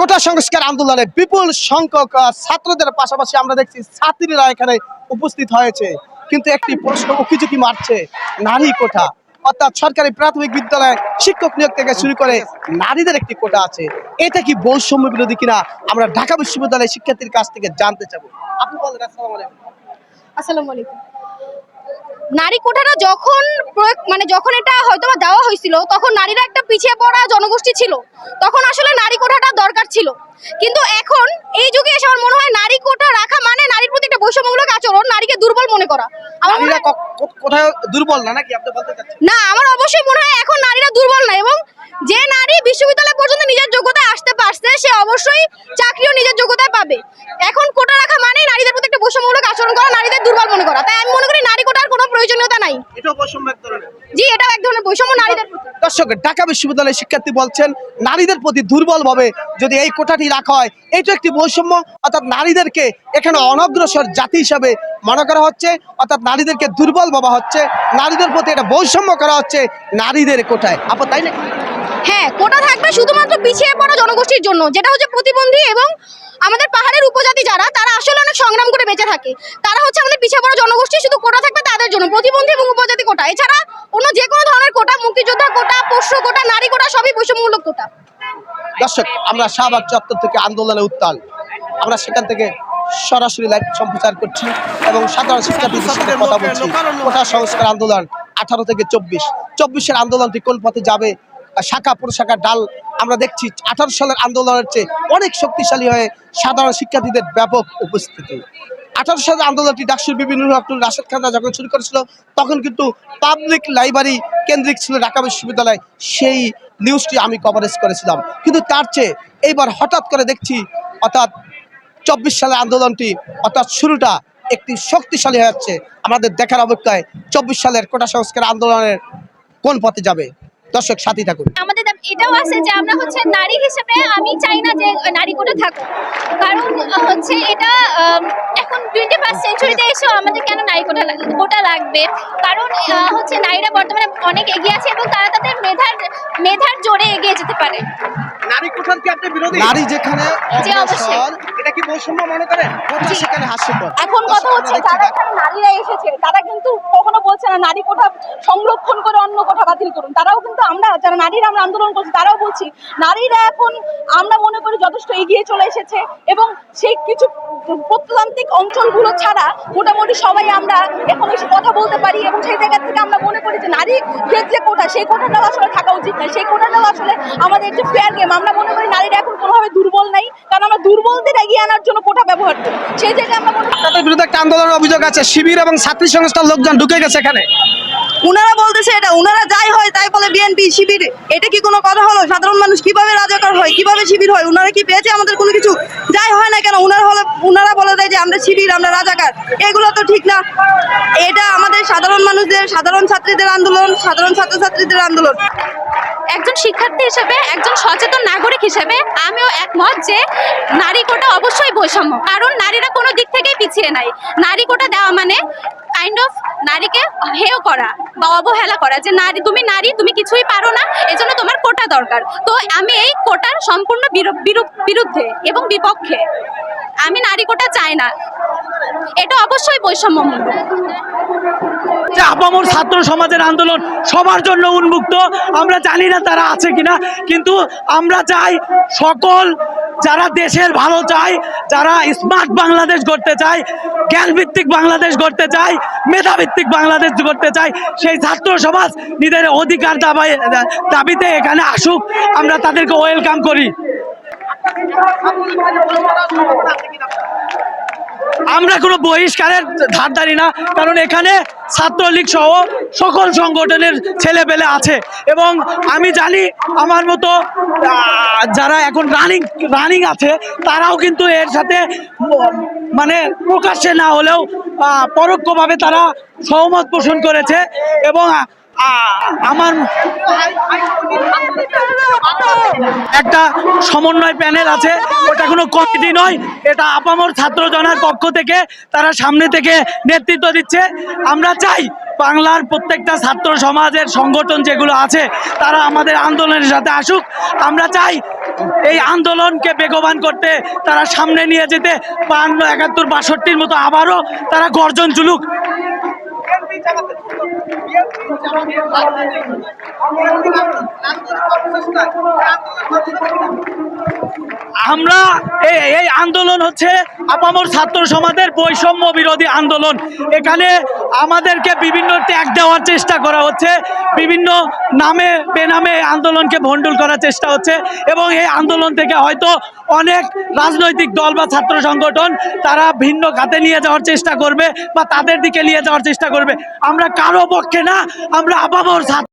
কোটা সংস্কার আন্দোলনে বিপুল সংখ্যক ছাত্রদের পাশাপাশি আমরা দেখছি ছাত্রীরা এখানে উপস্থিত হয়েছে। কিন্তু একটি প্রশ্ন উকিঝুঁকি মারছে নারী কোটা। অর্থাৎ সরকারি প্রাথমিক বিদ্যালয়ে শিক্ষক নিয়োগ থেকে শুরু করে নারীদের একটি কোটা আছে। এটা কি বৈষম্য বিরোধী কিনা আমরা ঢাকা বিশ্ববিদ্যালয়ের শিক্ষার্থীর কাছ থেকে জানতে চাবো। আপনি বলেন, আসসালামু আলাইকুম। আসসালামু আলাইকুম। নারী কোঠাটা যখন প্রয়োগ মানে যখন এটা হয়তো দেওয়া হয়েছিল তখন নারীরা একটা পিছিয়ে পড়া জনগোষ্ঠী ছিল। তখন আসলে নারী কোঠাটা দরকার ছিল। কিন্তু এখন এই যুগে এসে আমার মনে হয় নারী কোঠা রাখা মানে নারীর প্রতি একটা বৈষম্যমূলক আচরণ নারীকে দুর্বল মনে করা। আমার মনে হয়- কোথায় দুর্বল না নাকি? আপনি বলতে চাচ্ছেন। না আমার অবশ্যই মনে হয় এখন নারীরা দুর্বল না এবং যে নারী বিশ্ববিদ্যালয় পর্যন্ত নিজের যোগ্যতায় আসতে পারছে সে অবশ্যই চাকরিও নিজের যোগ্যতায় পাবে এখন কোটা রাখা মানে নারীদের প্রতি একটা বৈষম্যমূলক আচরণ করা নারীদের দুর্বল মনে করা তাই আমি মনে করি নারী কোটার কোনো প্রয়োজনীয়তা নাই এটাও বৈষম্য এক ধরনের জি এক ধরনের বৈষম্য নারীদের দর্শক, ঢাকা বিশ্ববিদ্যালয়ের শিক্ষার্থী বলছেন, নারীদের প্রতি যদি এই কোঠাটি রাখা হয় এটা একটি বৈষম্য। অর্থাৎ নারীদেরকে এখানে অনগ্রসর জাতি হিসাবে মনে করা হচ্ছে, অর্থাৎ নারীদেরকে দুর্বল ভাবা হচ্ছে, নারীদের প্রতি এটা বৈষম্য করা হচ্ছে নারীদের কোঠায়। আপা, তাই না হ্যাঁ কোটা থাকবে শুধুমাত্র পিছিয়ে পড়া জনগোষ্ঠীর জন্য যেটা হচ্ছে প্রতিবন্ধী এবং আমাদের পাহাড়ের উপজাতি যারা তারা আসলে অনেক সংগ্রাম করে বেঁচে থাকে। তারা হচ্ছে আমাদের পিছিয়ে পড়া জনগোষ্ঠী শুধু কোটা থাকবে তাদের জন্য প্রতিবন্ধী এবং উপজাতি কোটা। এছাড়া অন্য যে কোনো ধরনের কোটা মুক্তিযোদ্ধা কোটা পোষ্য কোটা নারী কোটা সবই বৈষম্যমূলক কোটা। দর্শক আমরা শাহবাগ চত্বর থেকে আন্দোলনে উত্তাল। আমরা সেখান থেকে সরাসরি লাইভ সম্প্রচার করছি এবং সাধারণ শিক্ষার্থীদের সাথে কথা বলছি। কোটা সংস্কার আন্দোলন আঠারো থেকে চব্বিশ। চব্বিশের আন্দোলনটি কোন পথে যাবে শাখা প্রশাখা ডাল আমরা দেখছি। আঠারো সালের আন্দোলনের চেয়ে অনেক শক্তিশালী হয়ে সাধারণ শিক্ষার্থীদের ব্যাপক উপস্থিতি। আঠারো সালের আন্দোলনটি ডাকসুর বিভিন্ন ডক্টর রাশেদ খানরা যখন শুরু করেছিল, তখন কিন্তু পাবলিক লাইব্রেরি কেন্দ্রিক ছিল ঢাকা বিশ্ববিদ্যালয়। সেই নিউজটি আমি কভারেজ করেছিলাম। কিন্তু তার চেয়ে এইবার হঠাৎ করে দেখছি, অর্থাৎ চব্বিশ সালের আন্দোলনটি, অর্থাৎ শুরুটা একটি শক্তিশালী হয়ে যাচ্ছে। আমাদের দেখার অপেক্ষায় চব্বিশ সালের কোটা সংস্কার আন্দোলনের কোন পথে যাবে? দর্শক সাথী থাকুন। আমাদের এটাও আছে যে আমরা হচ্ছে নারী হিসেবে আমি চাই না যে নারী কোটা থাকুক। কারণ হচ্ছে এটা এখন টোয়েন্টি ফার্স্ট সেঞ্চুরিতে এসেও আমাদের কেন নারী কোটা কোটা লাগবে? কারণ হচ্ছে নারীরা বর্তমানে অনেক এগিয়ে আছে এবং তারা তাদের মেধার মেধার জোরে এগিয়ে যেতে পারে। নারী কি আপনি বিরোধী? নারী যেখানে অগ্রসর, এটা কি বৈষম্য মনে করেন? সেখানে হাস্যকর? এখন কথা হচ্ছে যারা এখানে নারীরা এসেছে তারা কিন্তু কখনো বলছে না নারী কোঠা সংরক্ষণ করে অন্য কোঠা বাতিল করুন। তারাও কিন্তু আমরা যারা নারীরা আমরা আন্দোলন করছি তারাও বলছি নারীরা এখন আমরা মনে করি যথেষ্ট এগিয়ে চলে এসেছে এবং সেই কিছু প্রত্নতান্ত্রিক অঞ্চলগুলো ছাড়া মোটামুটি সবাই আমরা এখন এসে কথা বলতে পারি এবং সেই জায়গা থেকে আমরা মনে করি যে নারীদের যে কোটা সেই কোটাটাও আসলে থাকা উচিত নয়। সেই কোটাটাও আসলে আমাদের যে ফেয়ার গেম আমরা মনে করি নারীরা এখন কোনোভাবে দুর্বল নাই, কারণ আমরা দুর্বলদের এগিয়ে আনার জন্য কোটা ব্যবহার করি। সেই জায়গায় আমরা মনে বিরুদ্ধে একটা আন্দোলনের অভিযোগ আছে। শিবির এবং ছাত্রী সংস্থার লোকজন ঢুকে গেছে এখানে। উনারা বলতেছে এটা উনারা যাই হয় তাই বলে বিএনপি শিবির। এটা কি কোনো কথা হলো? সাধারণ মানুষ কীভাবে রাজাকার হয়? কীভাবে শিবির হয়? উনারা কি পেয়েছে আমাদের কোনো কিছু? যাই হয় না কেন? উনারা হলে উনারা বলে দেয় যে আমরা শিবির আমরা রাজাকার। এগুলো তো ঠিক না। এটা আমাদের সাধারণ মানুষদের সাধারণ ছাত্রীদের আন্দোলন সাধারণ ছাত্রছাত্রীদের আন্দোলন। একজন শিক্ষার্থী হিসেবে একজন সচেতন নাগরিক হিসেবে আমিও একমত যে নারী কোটা অবশ্যই বৈষম্য। কারণ নারীরা কোনো দিক থেকেই পিছিয়ে নাই। নারী কোটা দেওয়া মানে কাইন্ড অফ নারীকে হেয় করা বা অবহেলা করা যে নারী, তুমি নারী, তুমি কিছুই পারো না, এজন্য তোমার কোটা দরকার। তো আমি এই কোটার সম্পূর্ণ বিরু- বিরু- বিরুদ্ধে এবং বিপক্ষে আমি নারী কোটা চাই না। এটা অবশ্যই বৈষম্যমূলক। যে আপামর ছাত্র সমাজের আন্দোলন সবার জন্য উন্মুক্ত, আমরা জানি না তারা আছে কিনা, কিন্তু আমরা চাই সকল যারা দেশের ভালো চায়, যারা স্মার্ট বাংলাদেশ গড়তে চায়, জ্ঞানভিত্তিক বাংলাদেশ গড়তে চায়, মেধাভিত্তিক বাংলাদেশ গড়তে চায়, সেই ছাত্র সমাজ নিজের অধিকার দাবায় দাবিতে এখানে আসুক, আমরা তাদেরকে ওয়েলকাম করি। আমরা কোনো বহিষ্কারের ধার ধারি না, কারণ এখানে ছাত্রলীগ সহ সকল সংগঠনের ছেলেপেলে আছে। এবং আমি জানি আমার মতো যারা এখন রানিং রানিং আছে, তারাও কিন্তু এর সাথে মানে প্রকাশ্যে না হলেও পরোক্ষভাবে তারা সহমত পোষণ করেছে। এবং আমার একটা সমন্বয় প্যানেল আছে, ওটা কোনো কমিটি নয়, এটা আপামর ছাত্র জনার পক্ষ থেকে তারা সামনে থেকে নেতৃত্ব দিচ্ছে। আমরা চাই বাংলার প্রত্যেকটা ছাত্র সমাজের সংগঠন যেগুলো আছে, তারা আমাদের আন্দোলনের সাথে আসুক। আমরা চাই এই আন্দোলনকে বেগবান করতে তারা সামনে নিয়ে যেতে, বান্ন, একাত্তর, বাষট্টির মতো আবারও তারা গর্জন চুলুক। আমরা এই আন্দোলন হচ্ছে আপামর ছাত্র সমাজের বৈষম্য বিরোধী আন্দোলন। এখানে আমাদেরকে বিভিন্ন ত্যাগ দেওয়ার চেষ্টা করা হচ্ছে, বিভিন্ন নামে বেনামে আন্দোলনকে ভণ্ডুল করার চেষ্টা হচ্ছে এবং এই আন্দোলন থেকে হয়তো অনেক রাজনৈতিক দল বা ছাত্র সংগঠন তারা ভিন্ন খাতে নিয়ে যাওয়ার চেষ্টা করবে বা তাদের দিকে নিয়ে যাওয়ার চেষ্টা করবে। আমরা কারও পক্ষে না, আমরা আবাবর ছাত্র